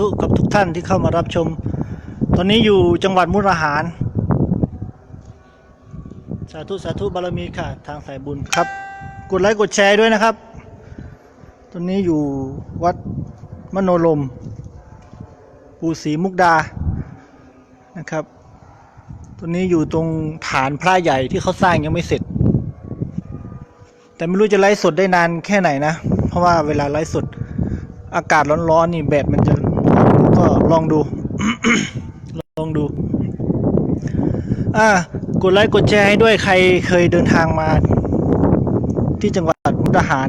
ธุกับทุกท่านที่เข้ามารับชม ตอนนี้อยู่จังหวัดมุกดาหาร สาธุสาธุบารมีค่ะ ทางสายบุญครับ กดไลค์กดแชร์ด้วยนะครับ ตอนนี้อยู่วัดมโนลม ปูศรีมุกดา นะครับ ตอนนี้อยู่ตรงฐานพระใหญ่ที่เขาสร้างยังไม่เสร็จ แต่ไม่รู้จะไลฟ์สดได้นานแค่ไหนนะ เพราะว่าเวลาไลฟ์สดอากาศร้อนๆนี่แบตมันจะ ลองดู ลองดู อ่ากดไลค์กดแชร์ให้ด้วยใครเคยเดินทางมา ที่จังหวัดมุกดาหาร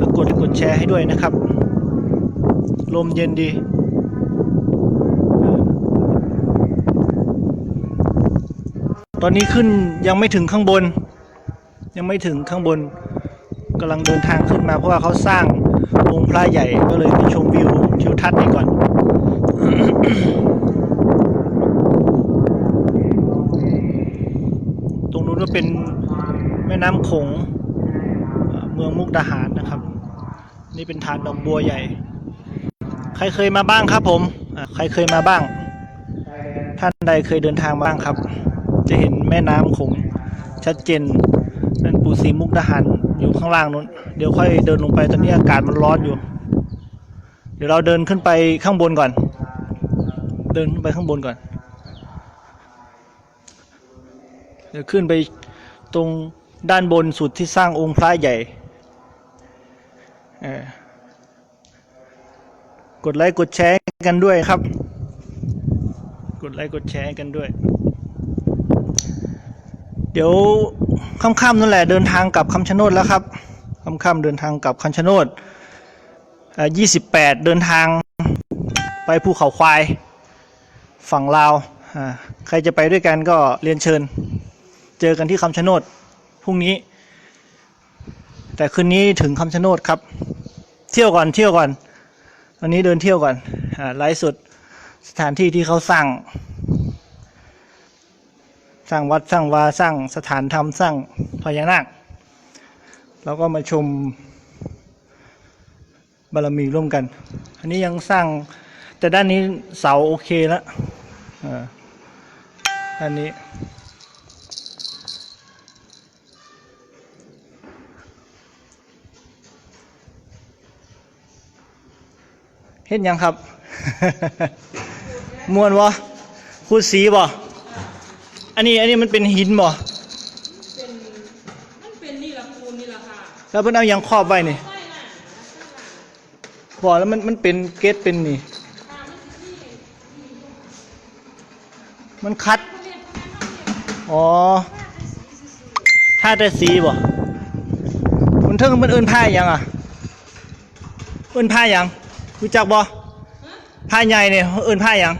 ก็กดกดแชร์ให้ด้วยนะครับ ลมเย็นดีตอนนี้ขึ้นยังไม่ถึงข้างบน ยังไม่ถึงข้างบนกำลังเดินทางขึ้นมาเพราะว่าเขาสร้าง องค์พระใหญ่ก็เลยไปชมวิวทิวทัศน์นี่ก่อน ตรงนู้นก็เป็นแม่น้ำโขงเมืองมุกดาหารนะครับ นี่เป็นฐานดอกบัวใหญ่ ใครเคยมาบ้างครับผม ใครเคยมาบ้าง ท่านใดเคยเดินทางมาบ้างครับ จะเห็นแม่น้ำโขงชัดเจนนั่นปูสีมุกดาหาร อยู่ข้างล่างนู้น เดี๋ยวค่อยเดินลงไปตอนนี้อากาศมันร้อนอยู่ เดี๋ยวเราเดินขึ้นไปข้างบนก่อน เดินขึ้นไปข้างบนก่อน เดี๋ยวขึ้นไปตรงด้านบนสุดที่สร้างองค์พระใหญ่เออกดไลค์กดแชร์กันด้วยครับ กดไลค์กดแชร์กันด้วย เดี๋ยวค่ำๆนั่นแหละเดินทางกลับคำชะโนดแล้วครับค่ำๆเดินทางกลับคำชะโนดยี่สิบแปดเดินทางไปภูเขาควาย ฝั่งลาวอ่าใครจะไปด้วยกันก็เรียนเชิญ เจอกันที่คำชะโนดพรุ่งนี้ แต่คืนนี้ถึงคำชะโนดครับ เที่ยวก่อนเที่ยวก่อนวันนี้เดินเที่ยวก่อนไลฟ์สดสถานที่ที่เขาสร้าง สร้างวัดสร้างวาสร้างสถานธรรมสร้างพญานาคแล้วก็มาชมบารมีร่วมกัน อันนี้ยังสร้างแต่ด้านนี้เสาโอเคแล้วอ่าด้านนี้ เห็นยังครับ มวนวะคูดสีบ่ อันนี้อันนี้มันเป็นหินบ่เป็นมันเป็นนี่ละปูนนี่ละค่ะแล้วเพิ่นเอาหยังครอบไว้นี่ใช่น่ะบ่แล้วมันมันเป็นเกตเป็นนี่ค่ะมันคือที่มันคัด เขาเรียกอ๋อท่าแต่สีบ่มันเทิงมันเอิ้นผ้าหยังอะ เอิ้นผ้าหยังรู้จักบ่ผ้าใหญ่เนี่ยเอิ้นผ้าหยัง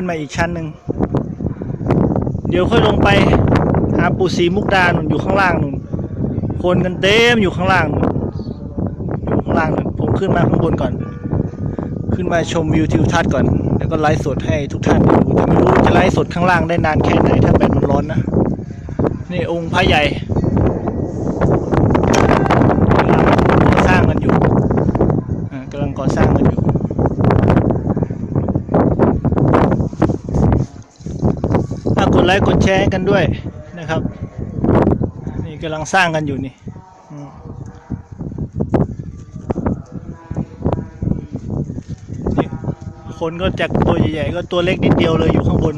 ขึ้นมาอีกชั้นหนึ่ง เดี๋ยวค่อยลงไปหาปู่ศรีมุกดาหนุนอยู่ข้างล่างหนุนคนกันเต็มอยู่ข้างล่างนู่นอยู่ข้างล่างหนุนผมขึ้นมาข้างบนก่อน ขึ้นมาชมวิวทิวทัศน์ก่อน แล้วก็ไลฟ์สดให้ทุกท่านดูแต่ไม่รู้จะไลฟ์สดข้างล่างได้นานแค่ไหนถ้าแบตมันร้อนนะ นี่องค์พระใหญ่กำลังก่อสร้างกันอยู่อ่ากำลังก่อสร้างกันอยู่ ฝากก ดไลค์กดแชร์กันด้วยนะครับ นี่กำลังสร้างกันอยู่นี่นี่คนก็จากตัวใหญ่ๆก็ตัวเล็กนิดเดียวเลยอยู่ข้างบน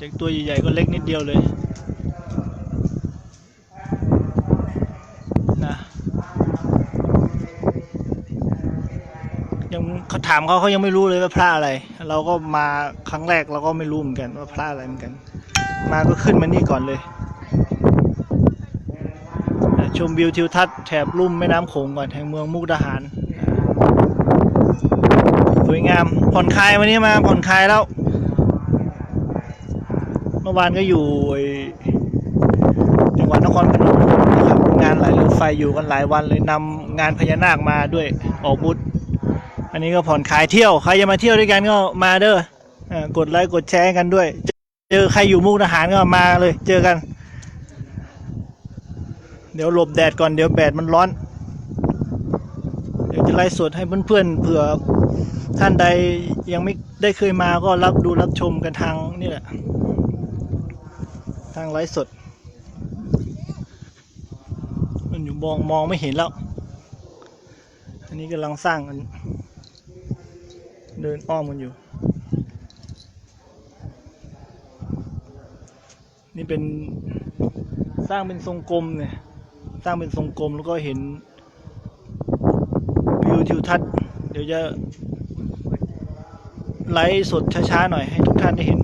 จากตัวใหญ่ๆก็เล็กนิดเดียวเลยนะยังเขาถามเขาเขายังไม่รู้เลยว่าพระอะไร เราก็มาครั้งแรกเราก็ไม่รู้เหมือนกันว่าพระอะไรเหมือนกัน มาก็ขึ้นมานี่ก่อนเลย ชมวิวทิวทัศน์แถบลุ่มแม่น้ำโขงก่อนแห่งเมืองมุกดาหารสวยงามผ่อนคลายวันนี้มาผ่อนคลายแล้ว เมื่อวานก็อยู่จังหวัดนครพนมนะครับงานหลเรือไฟอยู่กันหลายวันเลยนำงานพญานาคมาด้วยออกบุญ อันนี้ก็ผ่อนคลายเที่ยว ใครจะมาเที่ยวด้วยกันก็มาเด้ออ่ากดไลค์กดแชร์กันด้วย เจอใครอยู่มุกดาหารก็มาเลย เจอกัน เดี๋ยวหลบแดดก่อนเดี๋ยวแดดมันร้อน เดี๋ยวจะไลฟ์สดให้เพื่อนๆเผื่อท่านใดยังไม่ได้เคยมาก็รับดูรับชมกันทางนี่แหละ ทางไลฟ์สด มันอยู่มองมองไม่เห็นแล้ว อันนี้กำลังสร้างกัน เดินอ้อมกันอยู่ นี่เป็นสร้างเป็นทรงกลมเนี่ย สร้างเป็นทรงกลมแล้วก็เห็นวิวทิวทัศน์ เดี๋ยวจะไลฟ์สดช้าๆหน่อยให้ทุกท่านได้เห็น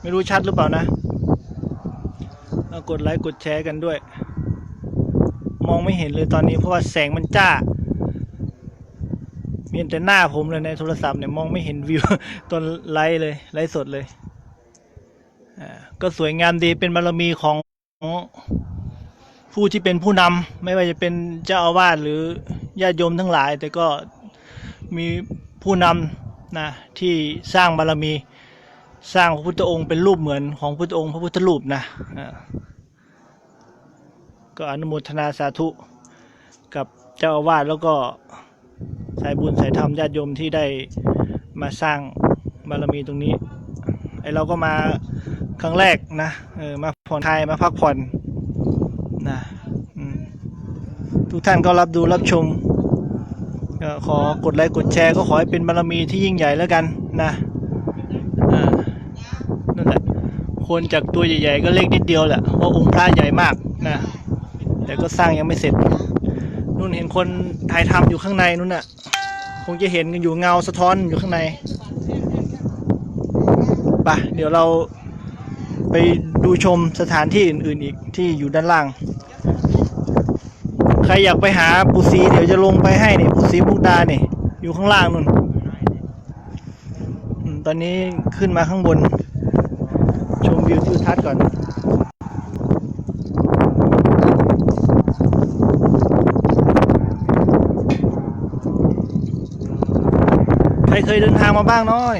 ไม่รู้ชัดหรือเปล่านะกดไลค์กดแชร์กันด้วย มองไม่เห็นเลยตอนนี้เพราะว่าแสงมันจ้า มีแต่หน้าผมเลยในโทรศัพท์เนี่ยมองไม่เห็นวิวตอนไลฟ์เลยไลฟ์สดเลยอ่าก็สวยงามดีเป็นบารมีของผู้ที่เป็นผู้นำไม่ว่าจะเป็นเจ้าอาวาสหรือญาติโยมทั้งหลาย แต่ก็มีผู้นำนะที่สร้างบารมีสร้างพระพุทธองค์เป็นรูปเหมือนของพระพุทธองค์ พระพุทธรูปนะอ่าก็อนุโมทนาสาธุกับเจ้าอาวาสแล้วก็ สายบุญสายธรรมญาติโยมที่ได้มาสร้างบารมีตรงนี้ ไอเราก็มาครั้งแรกนะเออมาผ่อนคลายมาพักผ่อนนะทุกท่านก็รับดูรับชมก็ขอกดไลค์กดแชร์ก็ขอให้เป็นบารมีที่ยิ่งใหญ่แล้วกันนะนั่นแหละคนจากตัวใหญ่ๆก็เล็กนิดเดียวแหละเพราะองค์พระใหญ่มากนะแต่ก็สร้างยังไม่เสร็จ นู่นเห็นคนถ่ายทำอยู่ข้างในนู่นน่ะ คงจะเห็นกันอยู่เงาสะท้อนอยู่ข้างในไปะเดี๋ยวเราไปดูชมสถานที่อื่นๆอีกที่อยู่ด้านล่าง ใครอยากไปหาปูซีเดี๋ยวจะลงไปให้นี่ปูซีมุกดาเนี่ยอยู่ข้างล่างนู่นตอนนี้ขึ้นมาข้างบน ชมวิวทิวทัศน์ก่อน รเคยเดินทางมาบ้างน้อย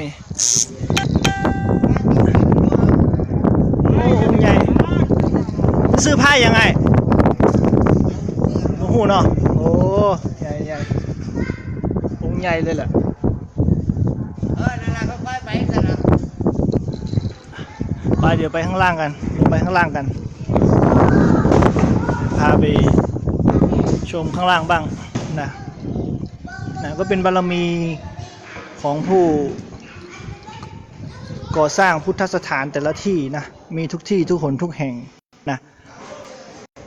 โอ้องค์ใหญ่ ซื้อผ้ายังไงโอ้โหเนาะโอ้ใหญ่ใหญ่องใหญ่เลยแหละเออนั่นแหละค่อยไปกันนะไปเดี๋ยวไปข้างล่างกันลงไปข้างล่างกัน พาไปชมข้างล่างบ้างนะนะก็เป็นบารมี ของผู้ก่อสร้างพุทธสถานแต่ละที่นะ มีทุกที่ทุกหนทุกแห่งนะ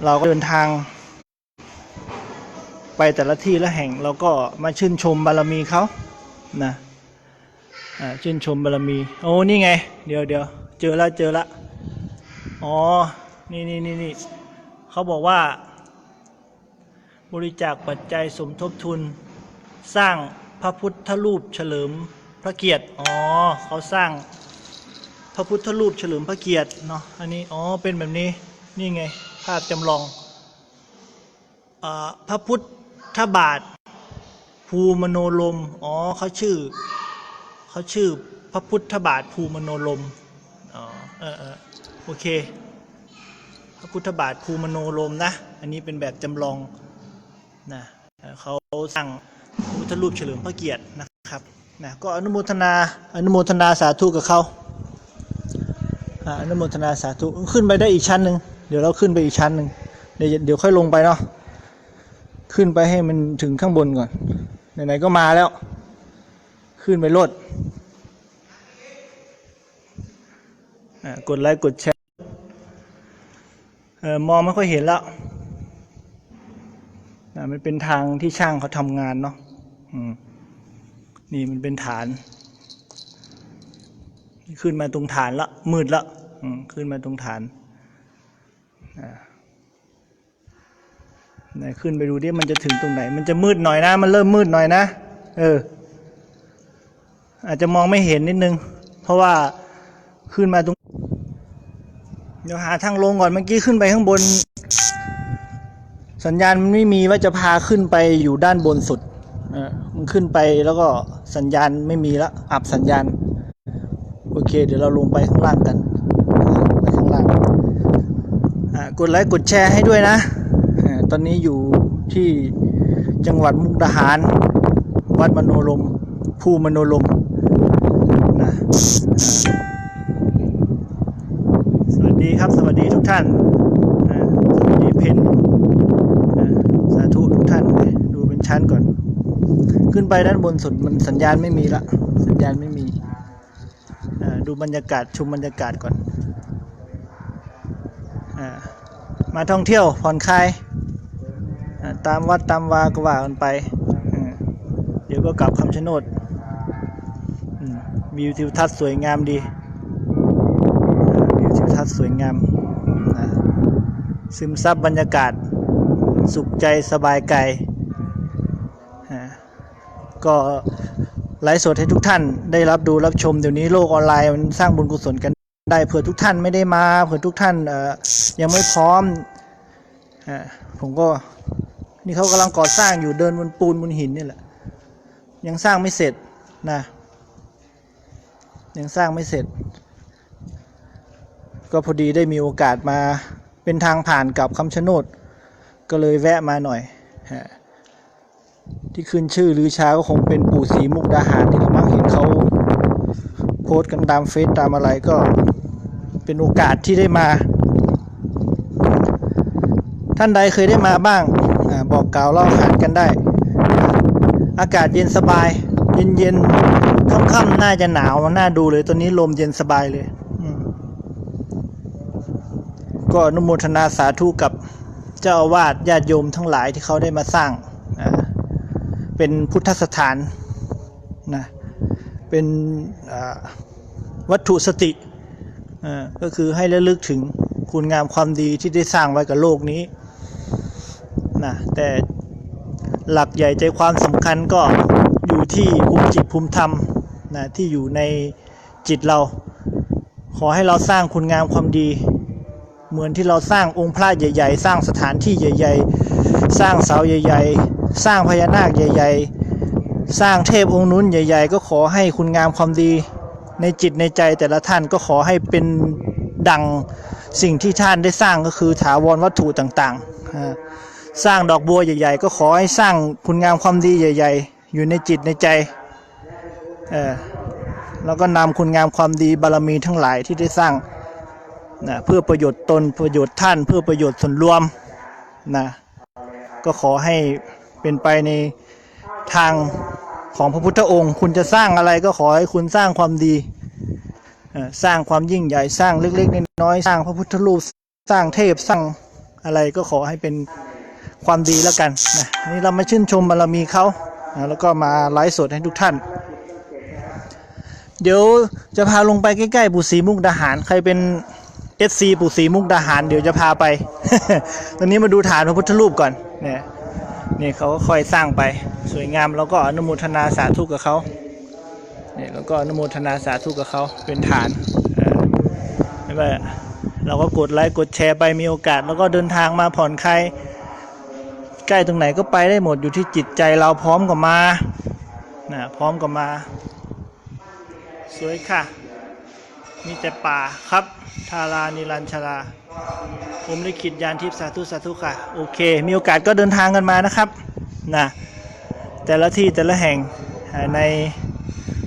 เราก็เดินทาง ไปแต่ละที่ละแห่งเราก็มาชื่นชมบารมีเขานะชื่นชมบารมี โอ้นี่ไง เดี๋ยวเดี๋ยวเจอละเจอละอ๋อ นี่นี่นี่นี่เขาบอกว่า บริจาคปัจจัยสมทบทุนสร้าง พระพุทธรูปเฉลิมพระเกียรติ อ๋อ เขาสร้างพระพุทธรูปเฉลิมพระเกียรติเนาะ อันนี้ อ๋อ เป็นแบบนี้ นี่ไง ภาพจำลองอพระพุทธบาท ภูมโนลม อ๋อ เขาชื่อ เขาชื่อพระพุทธบาทภูมโนลม อ๋อ เออเออโอเค พระพุทธบาทภูมโนลมนะ อันนี้เป็นแบบจำลองนะเอ่อเขาสั่ง พุทธรูปเฉลิมพระเกียรตินะครับนะก็อนุโมทนาอนุโมทนาสาธุกับเขาอนุโมทนาสาธุขึ้นไปได้อีกชั้นหนึ่งเดี๋ยวเราขึ้นไปอีกชั้นหนึ่งเดี๋ยวเดี๋ยวค่อยลงไปเนาะขึ้นไปให้มันถึงข้างบนก่อนไหนๆก็มาแล้ว ขึ้นไปโลดกดไลค์กดแชร์เออมองไม่ค่อยเห็นแล้วนะมันเป็นทางที่ช่างเขาทำงานเนาะ นี่มันเป็นฐาน ขึ้นมาตรงฐานละ มืดละขึ้นมาตรงฐานอ่าไหนขึ้นไปดูดิมันจะถึงตรงไหน มันจะมืดหน่อยนะ มันเริ่มมืดหน่อยนะ เออ อาจจะมองไม่เห็นนิดนึง เพราะว่าขึ้นมาตรง เดี๋ยวหาทางลงก่อนเมื่อกี้ขึ้นไปข้างบน สัญญาณมันไม่มีว่าจะพาขึ้นไปอยู่ด้านบนสุด เออมันขึ้นไปแล้วก็สัญญาณไม่มีล้วอับสัญญาณ โอเค เดี๋ยวเราลงไปข้างล่างกันไปข้างล่างอ่ากดไลค์กดแชร์ให้ด้วยนะอ่าตอนนี้อยู่ที่จังหวัดมุกดาหาร วัดมโนลมภูมโนลมนะสวัสดีครับ สวัสดีทุกท่านสวัสดีเพนสาธุทุกท่านดูเป็นชั้นก่อน ขึ้นไปด้านบนสุดมันสัญญาณไม่มีละ สัญญาณไม่มีดูบรรยากาศชมบรรยากาศก่อนอมาท่องเที่ยวผ่อนคลายตามวัดตามวาก็ว่ากันไป เดี๋ยวก็กลับคำชะโนดมวิวทิวทัศน์สวยงามดีวิวทิวทัศน์สวยงาม ซึมซับบรรยากาศ สุขใจสบายกาย ก็ไลฟ์สดให้ทุกท่านได้รับดูรับชมเดี๋ยวนี้โลกออนไลน์มันสร้างบุญกุศลกันได้เผื่อทุกท่านไม่ได้มาเผื่อทุกท่านเออยังไม่พร้อมอผมก็นี่เขากำลังก่อสร้างอยู่เดินบนปูนบนหินนี่แหละ ยังสร้างไม่เสร็จนะ ยังสร้างไม่เสร็จ ก็พอดีได้มีโอกาสมาเป็นทางผ่านกับคำชะโนด ก็เลยแวะมาหน่อยฮะ ที่ขึ้นชื่อลือชาก็คงเป็นปู่ศรีมุกดาหารนี่แหละมั้งเห็นเขาโพสต์กันตามเฟซตามอะไรก็เป็นโอกาสที่ได้มา ท่านใดเคยได้มาบ้างอบอกกล่าวเล่าขานกันได้ อากาศเย็นสบาย เย็นเย็นๆค่ำๆน่าจะหนาวน่าดูเลยตอนนี้ลมเย็นสบายเลยก็นุโมทนาสาธุกับเจ้าอาวาสญาติโยมทั้งหลายที่เขาได้มาสร้าง เป็นพุทธสถานนะเป็นวัตถุสติก็คือให้ระลึกถึงคุณงามความดีที่ได้สร้างไว้กับโลกนี้นะแต่หลักใหญ่ใจความสำคัญก็อยู่ที่ภูมิจิตภูมิธรรมนะที่อยู่ในจิตเรา ขอให้เราสร้างคุณงามความดี เหมือนที่เราสร้างองค์พระใหญ่ ๆ สร้างสถานที่ใหญ่ ๆ สร้างเสาใหญ่ ๆ สร้างพญานาคใหญ่ ๆ สร้างเทพองค์นู้นใหญ่ ๆ ก็ขอให้คุณงามความดีในจิตในใจแต่ละท่านก็ขอให้เป็นดังสิ่งที่ท่านได้สร้างก็คือถาวรวัตถุต่างๆ สร้างดอกบัวใหญ่ ๆ ก็ขอให้สร้างคุณงามความดีใหญ่ ๆ อยู่ในจิตในใจเออแล้วก็นำคุณงามความดีบารมีทั้งหลายที่ได้สร้างนะเพื่อประโยชน์ตนประโยชน์ท่านเพื่อประโยชน์ส่วนรวมนะก็ขอให้ เป็นไปในทางของพระพุทธองค์ คุณจะสร้างอะไรก็ขอให้คุณสร้างความดี สร้างความยิ่งใหญ่สร้างเล็กๆน้อยๆสร้างพระพุทธรูปสร้างเทพสร้างอะไรก็ขอให้เป็นความดีแล้วกันนะนี่เรามาชื่นชมบารมีเขาแล้วก็มาไลฟ์สดให้ทุกท่าน เดี๋ยวจะพาลงไปใกล้ๆปู่ศรีมุกดาหาร ใครเป็น FC ปู่ศรีมุกดาหาร เดี๋ยวจะพาไป ตอนนี้มาดูฐานพระพุทธรูปก่อนเนี่ย นี่เขาก็ค่อยสร้างไปสวยงามแล้วก็อนุโมทนาสาธุกับเขาเนี่ยแล้วก็อนุโมทนาสาธุกับเขาเป็นฐานไม่ว่าเราก็กดไลค์กดแชร์ไปมีโอกาส แล้วก็เดินทางมาผ่อนคลายใกล้ตรงไหนก็ไปได้หมดอยู่ที่จิตใจเราพร้อมกับมานะพร้อมกับมา สวยค่ะ มีแต่ป่าครับทารานิรันชรา ผมได้ขิดยานทิพย์สาธุสาธุค่ะ โอเค มีโอกาสก็เดินทางกันมานะครับนะแต่ละที่แต่ละแห่งใน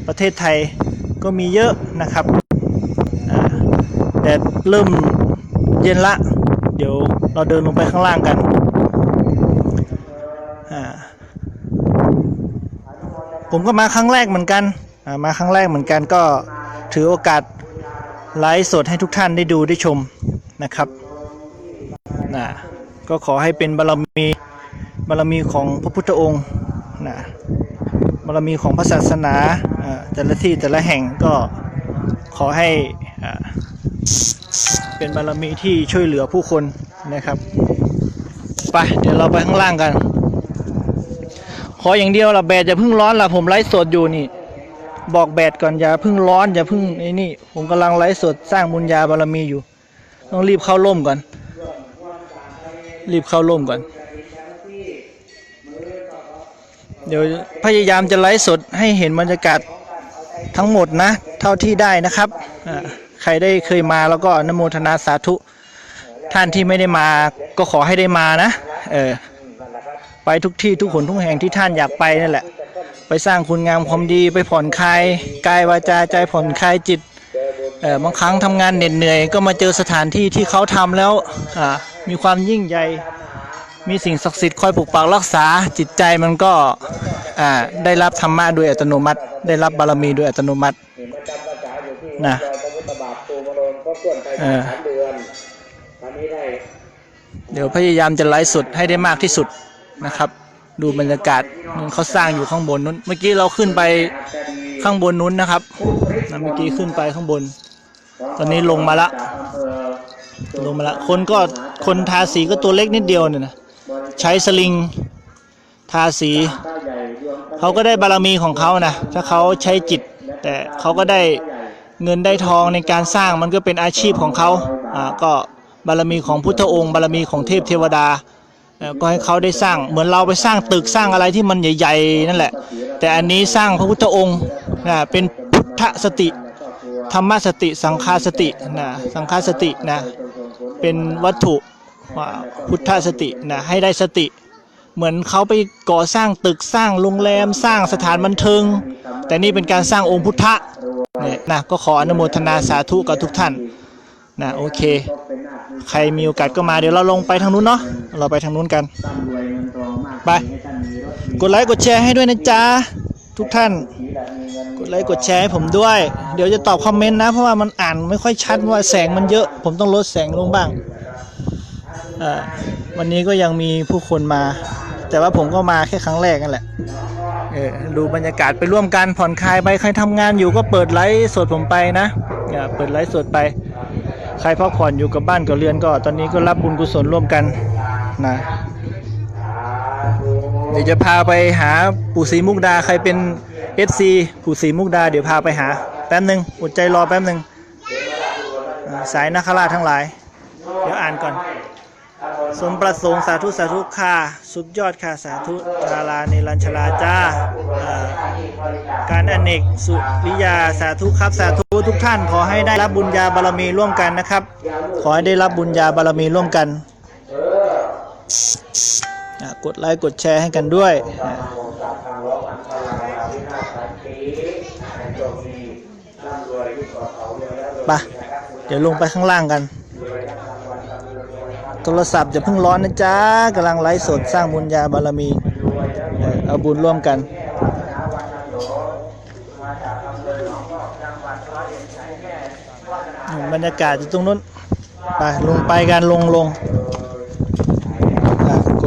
ประเทศไทยก็มีเยอะนะครับแดดเริ่มเย็นละ เดี๋ยวเราเดินลงไปข้างล่างกันผมก็มาครั้งแรกเหมือนกันมาครั้งแรกเหมือนกันก็ถือโอกาสไลฟ์สดให้ทุกท่านได้ดูได้ชม นะครับนะก็ขอให้เป็นบารมีบารมีของพระพุทธองค์นะบารมีของพระศาสนาอ่าแต่ละที่แต่ละแห่งก็ขอให้อ่าเป็นบารมีที่ช่วยเหลือผู้คนนะครับไปเดี๋ยวเราไปข้างล่างกัน ขออย่างเดียวละแบดอย่าเพิ่งร้อนละผมไลฟ์สดอยู่นี่ บอกแบดก่อนอย่าเพิ่งร้อนอย่าเพิ่งไอ้นี่ ผมกำลังไลฟ์สดสร้างบุญญาบารมีอยู่ ต้องรีบเข้าร่มก่อน รีบเข้าร่มก่อน เดี๋ยวพยายามจะไลฟ์สดให้เห็นบรรยากาศทั้งหมดนะ เท่าที่ได้นะครับ ใครได้เคยมาแล้วก็นโมทนาสาธุ ท่านที่ไม่ได้มาก็ขอให้ได้มานะ เออ ไปทุกที่ทุกคนทุกแห่งที่ท่านอยากไปนั่นแหละ ไปสร้างคุณงามความดีไปผ่อนคลายกายวาจาใจผ่อนคลายจิต บางครั้งทำงานเหน็ดเหนื่อย ก็มาเจอสถานที่ที่เขาทำแล้วมีความยิ่งใหญ่มีสิ่งศักดิ์สิทธิ์คอยปกปักรักษาจิตใจมันก็ได้รับธรรมะโดยอัตโนมัติ ได้รับบารมีโดยอัตโนมัตินะเดี๋ยวพยายามจะไลฟ์สดให้ได้มากที่สุดนะครับ ดูบรรยากาศมันเขาสร้างอยู่ข้างบนนู้น เมื่อกี้เราขึ้นไปข้างบนนู้นนะครับเมื่อกี้ขึ้นไปข้างบน ตอนนี้ลงมาละ ลงมาละ คนก็คนทาสีก็ตัวเล็กนิดเดียวเนี่ยนะ ใช้สลิงทาสี เขาก็ได้บารมีของเขานะ ถ้าเขาใช้จิต แต่เขาก็ได้เงินได้ทองในการสร้างมันก็เป็นอาชีพของเขา อ่า ก็บารมีของพุทธองค์ บารมีของเทพเทวดา ก็ให้เขาได้สร้าง เหมือนเราไปสร้างตึกสร้างอะไรที่มันใหญ่ๆนั่นแหละ แต่อันนี้สร้างพระพุทธองค์นะเป็นพุทธสติ ธรรมสติสังฆาสตินะสังฆาสตินะเป็นวัตถุว่าพุทธสตินะให้ได้สติ เหมือนเขาไปก่อสร้างตึกสร้างโรงแรมสร้างสถานบันเทิง แต่นี่เป็นการสร้างองค์พุทธะเนี่ยนะก็ขออนุโมทนาสาธุกับทุกท่านนะโอเค ใครมีโอกาสก็มาเดี๋ยวเราลงไปทางนู้นเนาะเราไปทางนู้นกันไปกดไลค์กดแชร์ให้ด้วยนะจ๊ะ ทุกท่าน กดไลค์กดแชร์ให้ผมด้วย เดี๋ยวจะตอบคอมเมนต์นะ เพราะว่ามันอ่านไม่ค่อยชัดว่าแสงมันเยอะ ผมต้องลดแสงลงบ้าง วันนี้ก็ยังมีผู้คนมา แต่ว่าผมก็มาแค่ครั้งแรกนั่นแหละเออดูบรรยากาศไปร่วมกันผ่อนคลายไปใครทำงานอยู่ก็เปิดไลฟ์สดผมไปนะเปิดไลฟ์สดไป ใครพักผ่อนอยู่กับบ้านกับเรือนก็ ตอนนี้ก็รับบุญกุศลร่วมกันนะ เดี๋ยวจะพาไปหาปู่ศรีมุกดาใครเป็น FC ปู่ศรีมุกดา เดี๋ยวพาไปหา แป๊บหนึ่งอดใจรอแป๊บหนึ่งสายนาคราชทั้งหลาย เดี๋ยวอ่านก่อน สมประสงค์สาธุสาธุค่ะสุดยอดค่ะสาธุดาราเนรัญชลาจ้าอ่าการอเนกสุริยาสาธุครับสาธุทุกท่าน ขอให้ได้รับบุญญาบารมีร่วมกันนะครับ ขอให้ได้รับบุญญาบารมีร่วมกันอะ กดไลค์กดแชร์ให้กันด้วยอะไปเดี๋ยวลงไปข้างล่างกัน โทรศัพท์อย่าเพิ่งร้อนนะจ๊ะกำลังไลฟ์สดสร้างบุญญาบารมี เอาบุญร่วมกันบรรยากาศอยู่ตรงนู้น ไปลงไปกันลงลง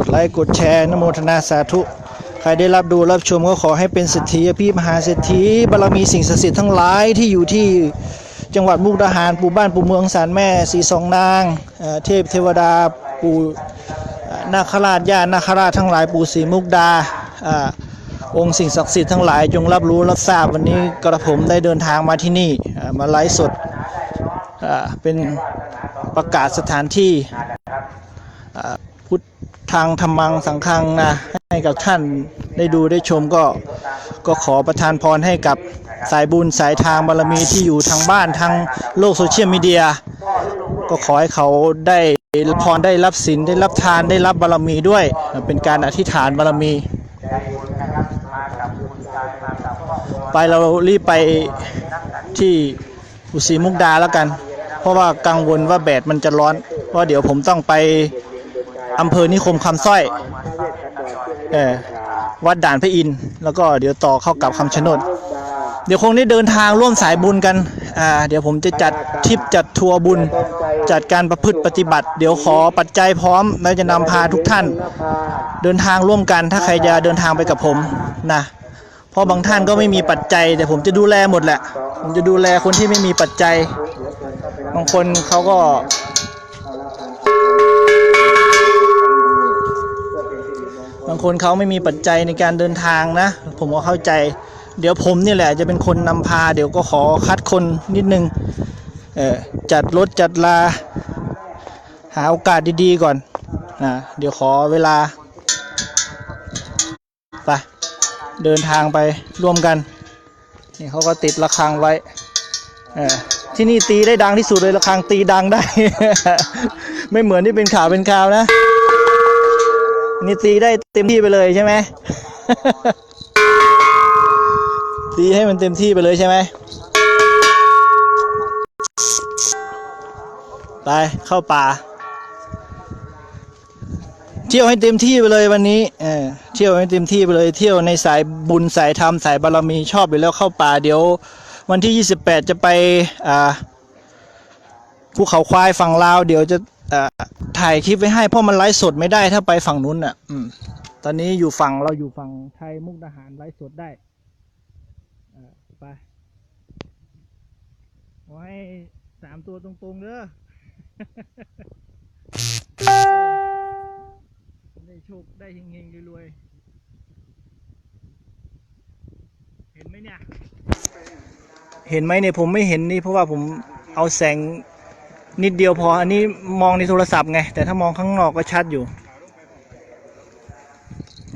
ดไลค์กดแชร์นโมทนาสาธุ ใครได้รับดูรับชมก็ขอให้เป็นเศรษฐีอภิมหาเศรษฐีบารมีสิ่งศักดิ์สิทธิ์ทั้งหลายที่อยู่ที่จังหวัดมุกดาหารปู่บ้านปู่เมืองสารแม่สีสองนางเทพเทวดาปู่นาคราชย่านาคราชทั้งหลายปู่ศรีมุกดาอองค์สิ่งศักดิ์สิทธิ์ทั้งหลายจงรับรู้รับทราบวันนี้กระผมได้เดินทางมาที่นี่มาไลฟ์สดเป็นประกาศสถานที่ อ่างธรรมังสังฆังนะให้กับท่านได้ดูได้ชมก็ก็ขอประทานพรให้กับสายบุญสายทางบารมีที่อยู่ทางบ้านทางโลกโซเชียลมีเดีย ก็ขอให้เขาได้พรได้รับศีลได้รับทานได้รับบารมีด้วย เป็นการอธิษฐานบารมี ไปเรารีบไปที่อุสีมุกดาแล้วกัน เพราะว่ากังวลว่าแดดมันจะร้อน เพราะเดี๋ยวผมต้องไป อำเภอนิคมคำสร้อย เออวัดด่านพระอินทร์แล้วก็เดี๋ยวต่อเข้ากับคำชะโนด เดี๋ยวคงได้เดินทางร่วมสายบุญกัน อ่า เดี๋ยวผมจะจัดทริปจัดทัวร์บุญ จัดการประพฤติปฏิบัติ เดี๋ยวขอปัจจัยพร้อมแล้วจะนำพาทุกท่าน เดินทางร่วมกัน ถ้าใครจะเดินทางไปกับผมนะเพราะบางท่านก็ไม่มีปัจจัย แต่ผมจะดูแลหมดแหละ ผมจะดูแลคนที่ไม่มีปัจจัย บางคนเขาก็ บางคนเขาไม่มีปัจจัยในการเดินทางนะ ผมก็เข้าใจ เดี๋ยวผมนี่แหละจะเป็นคนนำพา เดี๋ยวก็ขอคัดคนนิดนึงจัดรถจัดลา หาโอกาสดีๆก่อนอ่าเดี๋ยวขอเวลาไปเดินทางไปร่วมกันนี่เขาก็ติดระฆังไว้ที่นี่ตีได้ดังที่สุดเลยระฆังตีดังได้ ไม่เหมือนที่เป็นข่าวเป็นข่าวนะ นี่ตีได้เต็มที่ไปเลยใช่ไหมตีให้มันเต็มที่ไปเลยใช่ไหมไปเข้าป่า เที่ยวให้เต็มที่ไปเลยวันนี้เออเที่ยวให้เต็มที่ไปเลย เที่ยวในสายบุญสายธรรมสายบารมีชอบอยู่แล้วเข้าป่าเดี๋ยว วันที่ 28 จะไปอ่าภูเขาควายฝั่งลาวเดี๋ยวจะ ถ่ายคลิปไว้ให้เพราะมันไลฟ์สดไม่ได้ถ้าไปฝั่งนู้นอะ อืม ตอนนี้อยู่ฝั่งเราอยู่ฝั่งไทยมุกดาหารไลฟ์สดได้อ่าไปขอให้สามตัวตรงๆเด้อได้โชคได้เฮงๆรวยๆเห็นไหมเนี่ย เห็นไหมเนี่ยผมไม่เห็นนี่เพราะว่าผมเอาแสง นิดเดียวพอ อันนี้มองในโทรศัพท์ไง แต่ถ้ามองข้างนอกก็ชัดอยู่